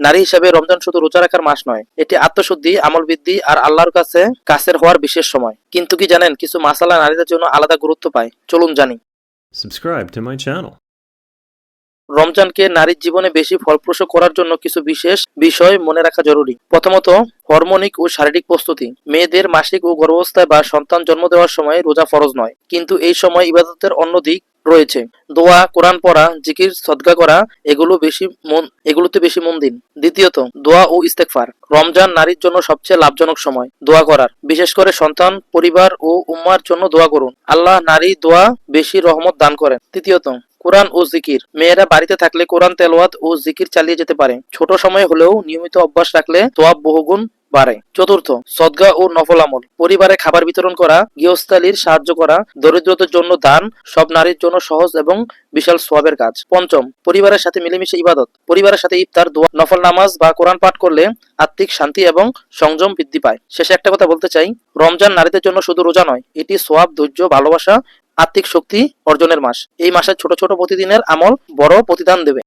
নারী হিসেবে রমজান শুধু রোজা রাখার মাস নয় এটি আত্মশুদ্ধি আমল বৃদ্ধি আর আল্লাহর কাছে কাছের হওয়ার বিশেষ সময়। কিন্তু কি জানেন কিছু মাসালা নারীদের জন্য আলাদা গুরুত্ব পায়। চলুন জানি. রমজানকে নারীর জীবনে বেশি ফলপ্রসূ করার জন্য কিছু বিশেষ বিষয় মনে রাখা জরুরি। প্রথমত হরমোনিক ও শারীরিক প্রস্তুতি। মেয়েদের মাসিক ও গর্ভাবস্থায় বা সন্তান জন্ম দেওয়ার সময় রোজা ফরজ নয়। কিন্তু এই সময় ইবাদতের অন্য দিক রয়েছে। দোয়া, কোরআন পড়া, জিকির, সদকা করা, এগুলো বেশি মন এগুলোতে বেশি মন দিন। দ্বিতীয়ত, দোয়া ও ইস্তেকফার রমজান নারীর জন্য সবচেয়ে লাভজনক সময়, দোয়া করার। বিশেষ করে সন্তান, পরিবার ও উম্মার জন্য দোয়া করুন। আল্লাহ নারী দোয়া বেশি রহমত দান করেন। তৃতীয়ত, কোরআন ও জিকির। মেয়েরা বাড়িতে থাকলে কোরআন তেলাওয়াত ও জিকির চালিয়ে যেতে পারে। ছোট সময় হলেও নিয়মিত অভ্যাস রাখলে তোয়াব বহুগুণ বাড়ে। চতুর্থ, সদগা ও নফল আমল। পরিবারে খাবার বিতরণ করা, গৃহস্থালির সাহায্য করা, দরিদ্রদের জন্য দান, সব নারীর জন্য সহজ এবং বিশাল সোয়াবের কাজ। পঞ্চম, পরিবারের সাথে মিলেমিশে ইবাদত। পরিবারের সাথে ইফতার, দোয়া, নফল নামাজ বা কোরআন পাঠ করলে আত্মিক শান্তি এবং সংযম বৃদ্ধি পায়। শেষে একটা কথা বলতে চাই, রমজান নারীদের জন্য শুধু রোজা নয়, এটি সোয়াব, ধৈর্য, ভালোবাসা, আত্মিক শক্তি অর্জনের মাস। এই মাসের ছোট ছোট প্রতিদিনের আমল বড় প্রতিদান দেবে।